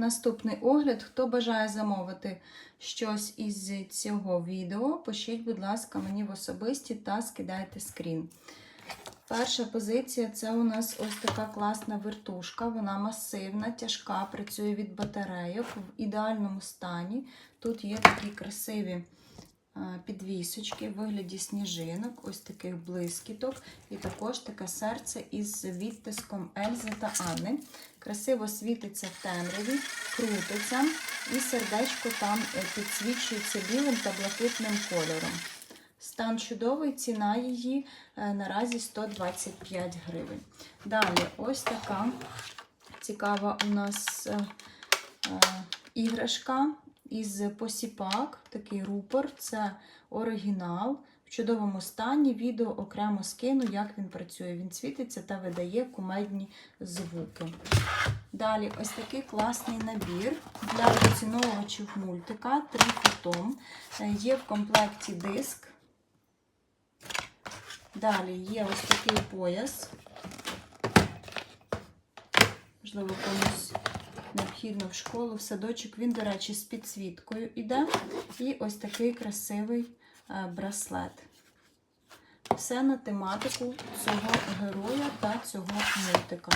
наступний огляд. Хто бажає замовити щось із цього відео, пишіть, будь ласка, мені в особисті та скидайте скрін. Перша позиція це у нас ось така класна вертушка. Вона масивна, тяжка, працює від батарейок в ідеальному стані. Тут є такі красиві підвісочки в вигляді сніжинок, ось таких блискіток, і також таке серце із відтиском Ельзи та Анни. Красиво світиться в темряві, крутиться, і сердечко там е, підсвічується білим та блакитним кольором. Стан чудовий, ціна її е, наразі 125 гривень. Далі, ось така цікава у нас е, е, іграшка із посіпак, такий рупор. Це оригінал. В чудовому стані відео окремо скину, як він працює. Він світиться та видає кумедні звуки. Далі, ось такий класний набір для поціновувачів мультика. Три фотом. Е, Є в комплекті диск. Далі є ось такий пояс. Можливо, комусь необхідно в школу, в садочок. Він, до речі, з підсвіткою йде. І ось такий красивий е, браслет. Все на тематику цього героя та цього мультика.